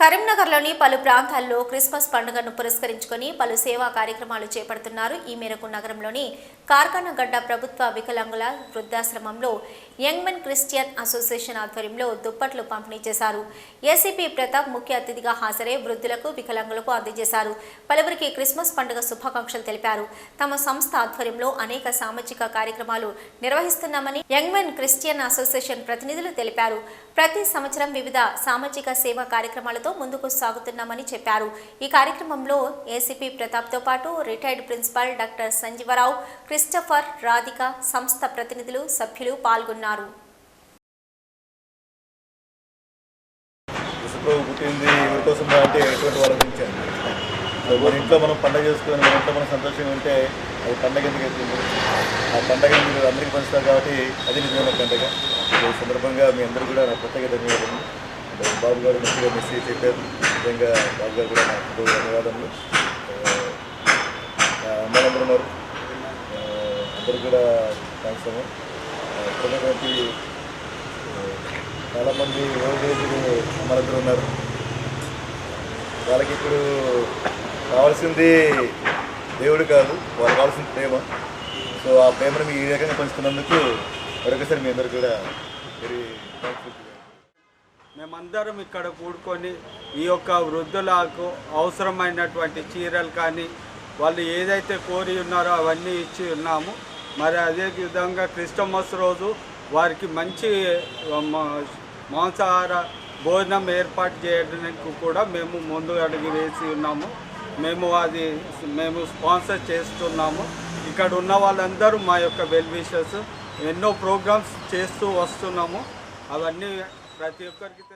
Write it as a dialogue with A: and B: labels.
A: కరీంనగర్లోని పలు ప్రాంతాల్లో క్రిస్మస్ పండుగను పురస్కరించుకొని పలు సేవా కార్యక్రమాలు చేపడుతున్నారు. ఈ మేరకు నగరంలోని కార్ఖానగడ్డ ప్రభుత్వ వికలాంగుల వృద్ధాశ్రమంలో యంగ్ మెన్ క్రిస్టియన్ అసోసియేషన్ ఆధ్వర్యంలో దుప్పట్లు పంపిణీ చేశారు. ఏసీపీ ప్రతాప్ ముఖ్య అతిథిగా హాజరై వృద్ధులకు వికలాంగులకు అందజేశారు. పలువురికి క్రిస్మస్ పండుగ శుభాకాంక్షలు తెలిపారు. తమ సంస్థ ఆధ్వర్యంలో అనేక సామాజిక కార్యక్రమాలు నిర్వహిస్తున్నామని యంగ్ మెన్ క్రిస్టియన్ అసోసియేషన్ ప్రతినిధులు తెలిపారు. ప్రతి సంవత్సరం వివిధ సామాజిక సేవా కార్యక్రమాలతో ముందుకు సాగుతున్నామని చెప్పారు. ఈ కార్యక్రమంలో ఏసీపీ ప్రతాప్తో పాటు retired principal doctor Sanjeevarao Christopher Radhika సంస్థ ప్రతినిధులు సభ్యులు పాల్గొన్నారు.
B: యేసుప్రభు పుట్టింది కోసం అంటే ఎటువంటి వాళ్ళ గురించి మన ఇంట్లో మనం పండగ చేసుకుని మన ఇంట్లో మనం సంతోషంగా ఉంటే అది పండగ ఎందుకు అవుతుంది? ఆ పండగ మీరు అందరికీ పంచుతారు కాబట్టి అది నిజమైన పండగ. ఈ సందర్భంగా మీ అందరూ కూడా నా ప్రత్యేక ధన్యవాదాలు. బాబు గారు మంచిగా మెసేజ్ చెప్పారు. నిజంగా బాబు గారు కూడా నాకు ధన్యవాదములు. అమ్మలందరూ ఉన్నారు. ఆ, అందరూ కూడా థ్యాంక్స్ అమ్మ. ఇప్పుడున్నటువంటి చాలామంది ఓల్డ్ ఏజ్ అమ్మలందరూ ఉన్నారు. వాళ్ళకి ఇప్పుడు కావాల్సింది దేవుడు కాదు వాళ్ళకి కావాల్సింది ప్రేమ. సో ఆ ప్రేమను మీ ఈ రకంగా పంచుతున్నందుకు మరొకసారి మీ అందరు కూడా వెరీ థ్యాంక్ఫుల్
C: మేమందరం ఇక్కడ కూడుకొని ఈ యొక్క వృద్ధులకు అవసరమైనటువంటి చీరలు కానీ వాళ్ళు ఏదైతే కోరి ఉన్నారో అవన్నీ ఇచ్చి ఉన్నాము. మరి అదే విధంగా క్రిస్టమస్ రోజు వారికి మంచి మా- మాంసాహార భోజనం ఏర్పాటు చేయడానికి కూడా మేము ముందు అడుగు వేసి ఉన్నాము. మేము అది మేము స్పాన్సర్ చేస్తున్నాము. ఇక్కడ ఉన్న వాళ్ళందరూ మా యొక్క వెల్ విషర్స్ ఎన్నో ప్రోగ్రామ్స్ చేస్తూ వస్తున్నాము. అవన్నీ ప్రతి ఒక్కరికి